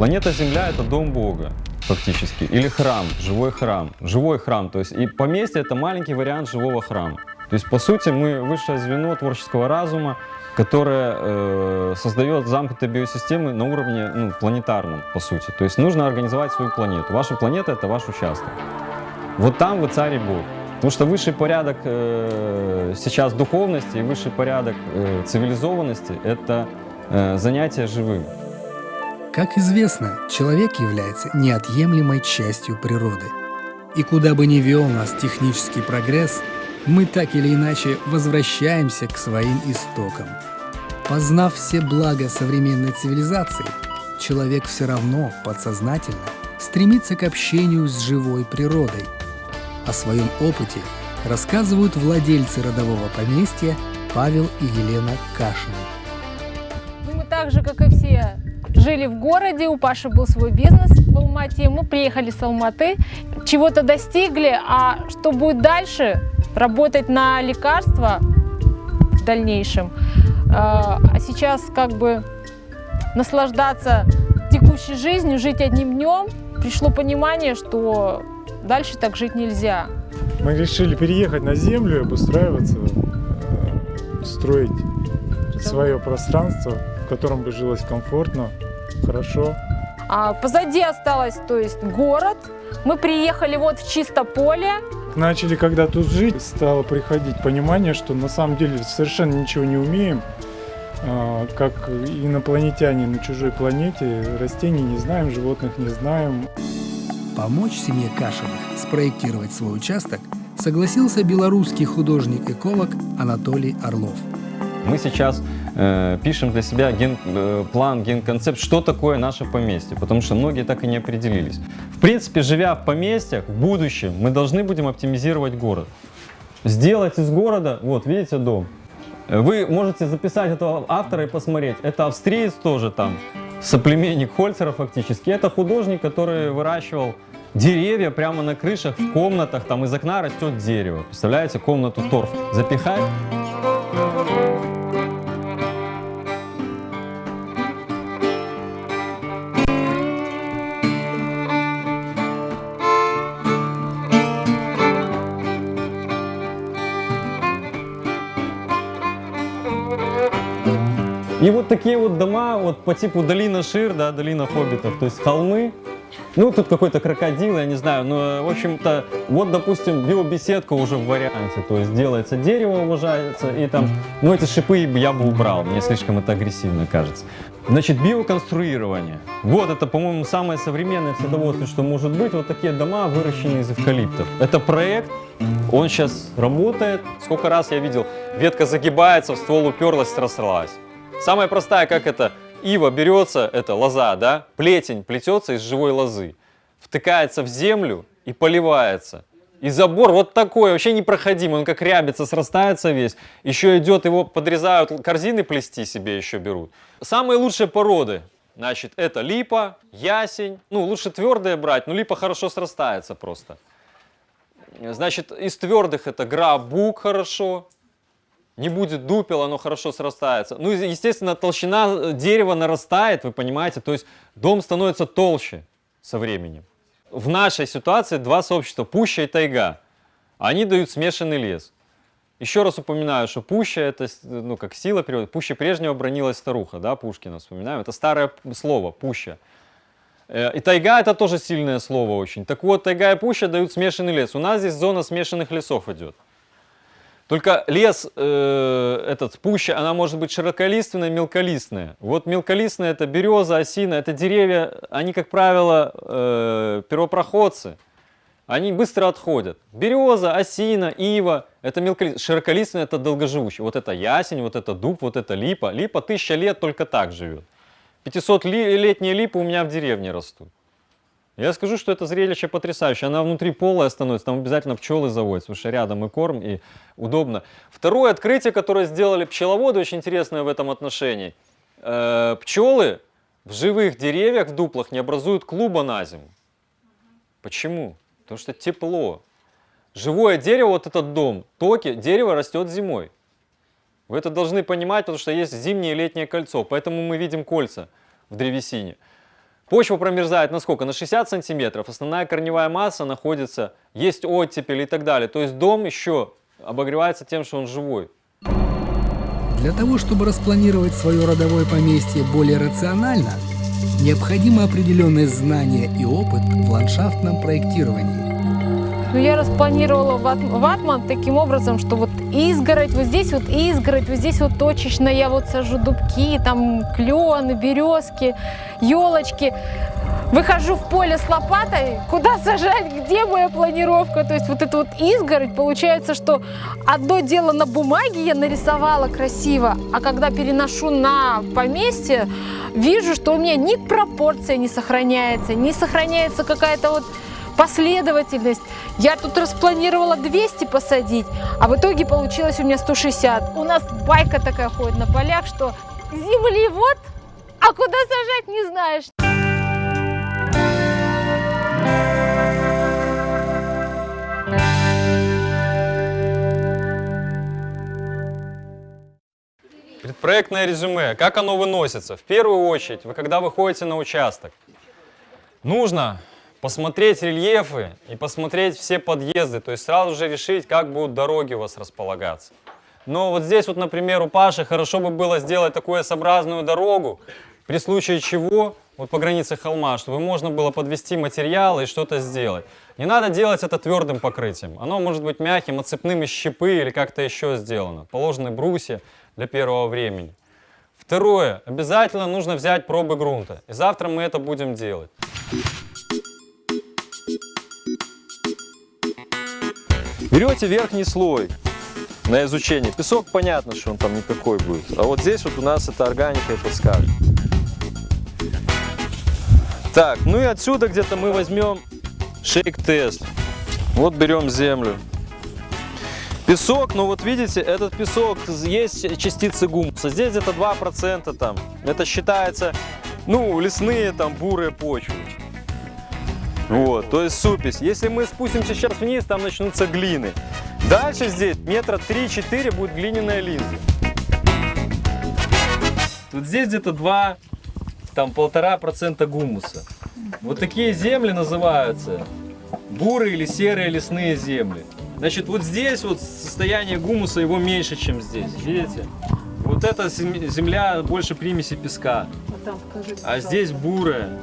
Планета Земля это дом Бога фактически, или храм, живой храм, живой храм. То есть и поместье это маленький вариант живого храма. То есть по сути мы высшее звено творческого разума, которое э, создает замкнутые биосистемы на уровне ну, планетарном, по сути. То есть нужно организовать свою планету. Ваша планета это ваш участок. Вот там вы царь и бог. Потому что высший порядок э, сейчас духовности и высший порядок э, цивилизованности это э, занятие живым. Как известно, человек является неотъемлемой частью природы. И куда бы ни вел нас технический прогресс, мы так или иначе возвращаемся к своим истокам. Познав все блага современной цивилизации, человек все равно подсознательно стремится к общению с живой природой. О своем опыте рассказывают владельцы родового поместья Павел и Елена Кашины. Ну, Мы так же, как и все, жили в городе, у Паши был свой бизнес в Алмате, мы приехали с Алматы, чего-то достигли, а что будет дальше, работать на лекарства в дальнейшем, а а сейчас как бы наслаждаться текущей жизнью, жить одним днем, пришло понимание, что дальше так жить нельзя. Мы решили переехать на землю обустраиваться, э, строить свое пространство, котором бы жилось комфортно, хорошо. А позади осталось, то есть город. Мы приехали вот в Чистополе, Начали когда тут жить, стало приходить понимание, что на самом деле совершенно ничего не умеем, а, как инопланетяне на чужой планете, растений не знаем, животных не знаем. Помочь семье Кашиных спроектировать свой участок согласился белорусский художник-эколог Анатолий Орлов. Мы сейчас э, пишем для себя ген, э, план, генконцепт, что такое наше поместье, потому что многие так и не определились. В принципе, живя в поместьях, в будущем мы должны будем оптимизировать город. Сделать из города, вот видите дом, Э, вы можете записать этого автора и посмотреть. Это австриец тоже там, соплеменник Хольцера фактически. Это художник, который выращивал деревья прямо на крышах, в комнатах, там из окна растет дерево. Представляете, комнату торф запихать, И вот такие вот дома, вот по типу долина Шир, да, долина хоббитов, то есть холмы. Ну, тут какой-то крокодил, я не знаю, но, в общем-то, вот, допустим, биобеседка уже в варианте, то есть делается дерево, уважается, и там, ну, эти шипы я бы убрал, мне слишком это агрессивно кажется. Значит, биоконструирование. Вот это, по-моему, самое современное в садоводстве, что может быть. Вот такие дома, выращенные из эвкалиптов. Это проект, он сейчас работает. Сколько раз я видел, ветка загибается, в ствол уперлась, срослась. Самая простая, как это, ива берется, это лоза, да, плетень плетется из живой лозы, втыкается в землю и поливается. И забор вот такой, вообще непроходимый, он как рябится, срастается весь. Еще идет, его подрезают, корзины плести себе еще берут. Самые лучшие породы, значит, это липа, ясень. Ну, лучше твердые брать, но липа хорошо срастается просто. Значит, из твердых это граб, бук хорошо. Не будет дупел, оно хорошо срастается. Ну, естественно, толщина э, дерева нарастает, вы понимаете, то есть дом становится толще со временем. В нашей ситуации два сообщества, пуща и тайга. Они дают смешанный лес. Еще раз упоминаю, что пуща это, с- ну, как сила природы. Пуще прежнего бронилась старуха, да, Пушкина вспоминаем. Это старое слово, пуща. Э, И тайга это тоже сильное слово очень. Так вот, тайга и пуща дают смешанный лес. У нас здесь зона смешанных лесов идет. Только лес, э, этот пуща, она может быть широколиственная, мелколистная. Вот мелколистная это береза, осина, это деревья, они, как правило, э, первопроходцы. Они быстро отходят. Береза, осина, ива, это мелколистная. Широколистная это долгоживущая. Вот это ясень, вот это дуб, вот это липа. Липа тысяча лет только так живет. 500-летние липы у меня в деревне растут. Я скажу, что это зрелище потрясающее. Она внутри полая становится, там обязательно пчелы заводятся, потому что рядом и корм, и удобно. Второе открытие, которое сделали пчеловоды, очень интересное в этом отношении. Э, пчелы в живых деревьях, в дуплах не образуют клуба на зиму. Почему? Потому что тепло. Живое дерево, вот этот дом, токи, дерево растет зимой. Вы это должны понимать, потому что есть зимнее и летнее кольцо, поэтому мы видим кольца в древесине. Почва промерзает на сколько? На 60 сантиметров. Основная корневая масса находится, есть оттепель и так далее. То есть дом еще обогревается тем, что он живой. Для того, чтобы распланировать свое родовое поместье более рационально, необходимо определенное знание и опыт в ландшафтном проектировании. Ну, я распланировала ват- ватман таким образом, что вот изгородь, вот здесь вот изгородь, вот здесь вот точечно я вот сажу дубки, там клены, березки, елочки. Выхожу в поле с лопатой, куда сажать, где моя планировка. То есть вот эта вот изгородь, получается, что одно дело на бумаге я нарисовала красиво, а когда переношу на поместье, вижу, что у меня ни пропорция не сохраняется, не сохраняется какая-то вот последовательность. Я тут распланировала 200 посадить, а в итоге получилось у меня 160. У нас байка такая ходит на полях, что земли вот, а куда сажать не знаешь. Предпроектное резюме. Как оно выносится? В первую очередь, вы когда выходите на участок, нужно посмотреть рельефы и посмотреть все подъезды, то есть сразу же решить, как будут дороги у вас располагаться. Но вот здесь вот, например, у Паши хорошо бы было сделать такую S-образную дорогу, при случае чего, вот по границе холма, чтобы можно было подвести материалы и что-то сделать. Не надо делать это твердым покрытием. Оно может быть мягким, отцепным из щепы или как-то еще сделано. Положены брусья для первого времени. Второе. Обязательно нужно взять пробы грунта. И завтра мы это будем делать. Берете верхний слой на изучение. Песок, понятно, что он там никакой будет. А вот здесь вот у нас это органика и подскажет. Так, ну и отсюда где-то мы возьмем шейк-тест. Вот берем землю. Песок, ну вот видите, этот песок, есть частицы гумуса. Здесь где-то 2% там. Это считается, ну, лесные там бурые почвы. Вот, то есть супись. Если мы спустимся сейчас вниз, там начнутся глины. Дальше здесь метра 3-4 будет глиняная линза. Вот здесь где-то 2, там полтора процента гумуса. Вот такие земли называются бурые или серые лесные земли. Значит, вот здесь вот состояние гумуса его меньше, чем здесь. Видите? Вот эта зем- земля больше примеси песка. А здесь бурая.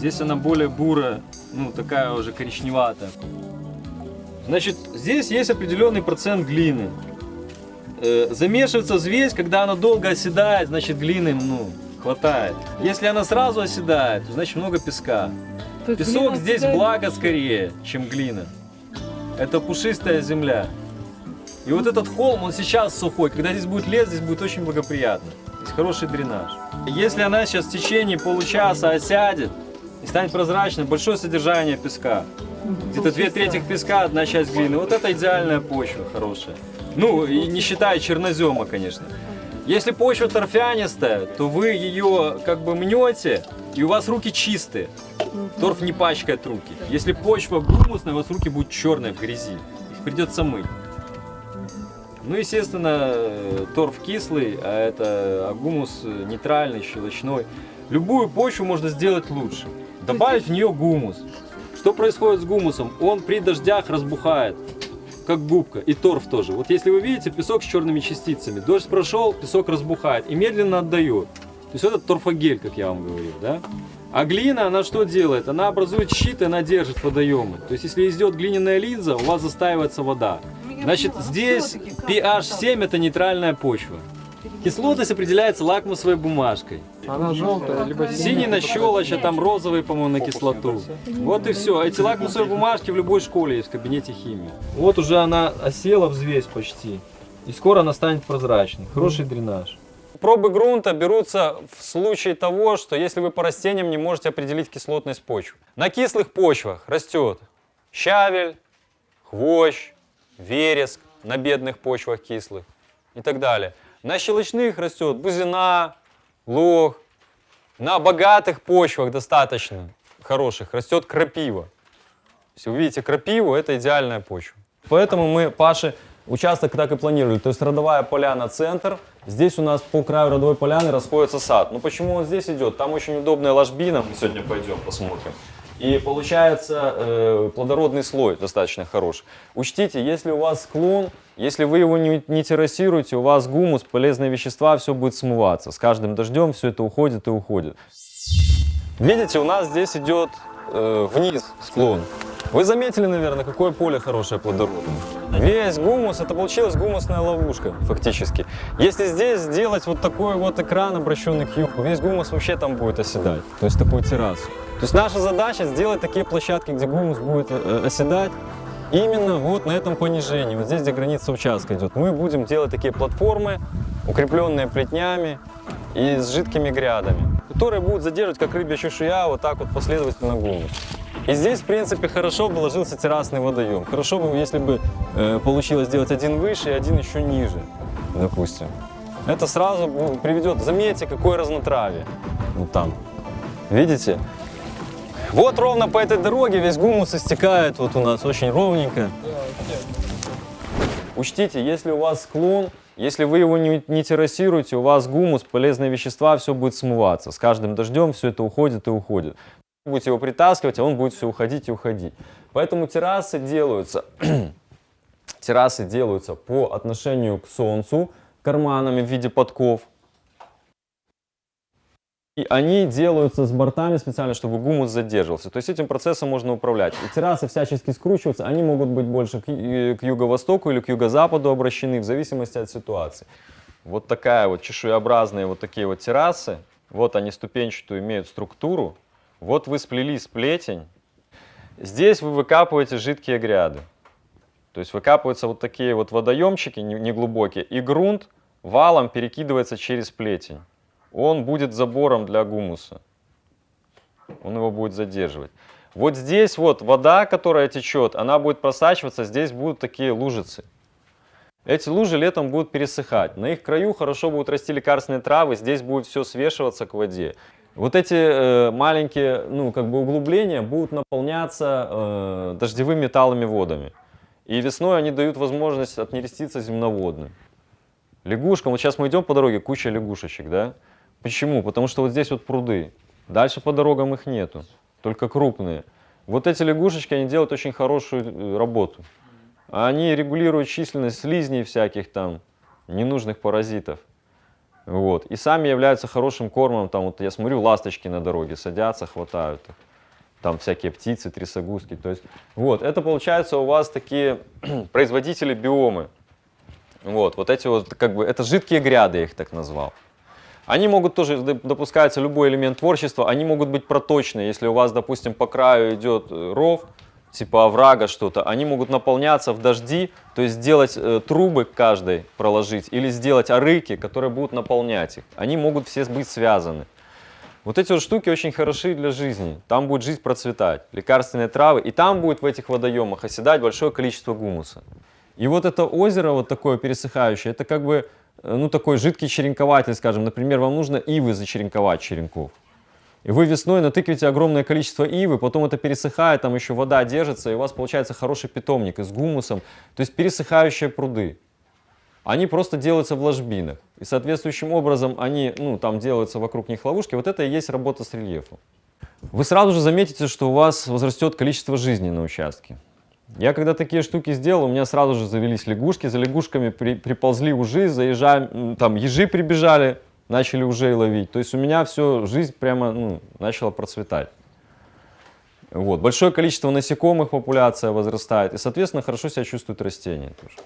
Здесь она более бурая, ну такая уже коричневатая. Значит, здесь есть определенный процент глины. Э, замешивается взвесь, когда она долго оседает, значит глины ну, хватает. Если она сразу оседает, то значит много песка. Песок здесь благо скорее, чем глина. Это пушистая земля. И вот этот холм, он сейчас сухой. Когда здесь будет лес, здесь будет очень благоприятно. Здесь хороший дренаж. Если она сейчас в течение получаса осядет и станет прозрачной, большое содержание песка. Где-то две трети песка, одна часть глины. Вот это идеальная почва хорошая. Ну, и не считая чернозема, конечно. Если почва торфянистая, то вы ее как бы мнете, и у вас руки чистые. Торф не пачкает руки. Если почва гумусная, у вас руки будут черные в грязи. Их придется мыть. Ну, естественно, торф кислый, а это а гумус нейтральный, щелочной. Любую почву можно сделать лучше. Добавить в нее гумус. Что происходит с гумусом? Он при дождях разбухает, как губка. И торф тоже. Вот если вы видите, песок с черными частицами. Дождь прошел, песок разбухает и медленно отдает. То есть это торфогель, как я вам говорил, да? А глина, она что делает? Она образует щит, и она держит водоемы. То есть, если идет глиняная линза, у вас застаивается вода. Значит, здесь pH 7 это нейтральная почва. Кислотность определяется лакмусовой бумажкой. Она желтая, либо Синий на щелочь, а там розовый, по-моему, на кислоту. Вот и все. Эти лакмусовые бумажки в любой школе есть в кабинете химии. Вот уже она осела взвесь почти. И скоро она станет прозрачной. Хороший дренаж. Пробы грунта берутся в случае того, что если вы по растениям не можете определить кислотность почвы. На кислых почвах растет щавель, хвощ, вереск, на бедных почвах кислых и так далее. На щелочных растет бузина, лох. На богатых почвах достаточно хороших растет крапива. Если видите крапиву, это идеальная почва. Поэтому мы Паше участок так и планировали. То есть родовая поляна центр, здесь у нас по краю родовой поляны расходится сад. Ну почему он здесь идет? Там очень удобная ложбина, мы сегодня пойдем посмотрим. И получается э, плодородный слой достаточно хороший. Учтите, если у вас склон, если вы его не, не террасируете, у вас гумус, полезные вещества, все будет смываться. С каждым дождем все это уходит и уходит. Видите, у нас здесь идет э, вниз склон. Вы заметили, наверное, какое поле хорошее плодородное. Весь гумус, это получилась гумусная ловушка, фактически. Если здесь сделать вот такой вот экран, обращенный к югу, весь гумус вообще там будет оседать. То есть такую террасу. То есть наша задача сделать такие площадки, где гумус будет э, оседать, именно вот на этом понижении, вот здесь, где граница участка идет. Мы будем делать такие платформы, укрепленные плетнями и с жидкими грядами, которые будут задерживать, как рыбья чешуя, вот так вот последовательно гумус. И здесь, в принципе, хорошо бы ложился террасный водоем. Хорошо бы, если бы э, получилось сделать один выше и один еще ниже, допустим. Это сразу ну, приведет, заметьте, какое разнотравие. Вот там. Видите? Вот ровно по этой дороге весь гумус истекает вот у нас очень ровненько. Учтите, если у вас склон, если вы его не, не террасируете, у вас гумус, полезные вещества, все будет смываться. С каждым дождем все это уходит и уходит. Будете его притаскивать, а он будет все уходить и уходить. Поэтому террасы делаются, террасы делаются по отношению к солнцу карманами в виде подков. И они делаются с бортами специально, чтобы гумус задерживался. То есть этим процессом можно управлять. И террасы всячески скручиваются, они могут быть больше к, к юго-востоку или к юго-западу обращены, в зависимости от ситуации. Вот такая вот чешуеобразные вот такие вот террасы. Вот они ступенчатую имеют структуру. Вот вы сплелись плетень. Здесь вы выкапываете жидкие гряды. То есть выкапываются вот такие вот водоемчики не- неглубокие, и грунт валом перекидывается через плетень. Он будет забором для гумуса. Он его будет задерживать. Вот здесь вот вода, которая течет, она будет просачиваться, здесь будут такие лужицы. Эти лужи летом будут пересыхать. На их краю хорошо будут расти лекарственные травы, здесь будет все свешиваться к воде. Вот эти э, маленькие, ну, как бы углубления будут наполняться э, дождевыми талыми водами. И весной они дают возможность отнереститься земноводным. Лягушкам, вот сейчас мы идем по дороге, куча лягушечек, да? Почему? Потому что вот здесь вот пруды. Дальше по дорогам их нету, только крупные. Вот эти лягушечки, они делают очень хорошую э, работу. Они регулируют численность слизней всяких там, ненужных паразитов. Вот. И сами являются хорошим кормом. Там, вот я смотрю, ласточки на дороге садятся, хватают их. Там всякие птицы, трясогузки. То есть, вот, это получается у вас такие производители биомы. Вот, вот эти вот, как бы, это жидкие гряды, я их так назвал. Они могут тоже, доп- допускается любой элемент творчества, они могут быть проточные. Если у вас, допустим, по краю идет э, ров, типа оврага что-то, они могут наполняться в дожди, то есть сделать э, трубы каждой проложить, или сделать арыки, которые будут наполнять их. Они могут все быть связаны. Вот эти вот штуки очень хороши для жизни. Там будет жизнь процветать, лекарственные травы, и там будет в этих водоемах оседать большое количество гумуса. И вот это озеро вот такое пересыхающее, это как бы, ну, такой жидкий черенкователь, скажем. Например, вам нужно ивы зачеренковать черенков. И вы весной натыкиваете огромное количество ивы, потом это пересыхает, там еще вода держится, и у вас получается хороший питомник и с гумусом. То есть пересыхающие пруды. Они просто делаются в ложбинах. И соответствующим образом они, ну, там делаются вокруг них ловушки. Вот это и есть работа с рельефом. Вы сразу же заметите, что у вас возрастет количество жизни на участке. Я когда такие штуки сделал, у меня сразу же завелись лягушки, за лягушками при- приползли ужи, заезжаем, там ежи прибежали, начали ужей ловить. То есть у меня все, жизнь прямо ну, начала процветать. Вот. Большое количество насекомых популяция возрастает, и, соответственно, хорошо себя чувствуют растения тоже.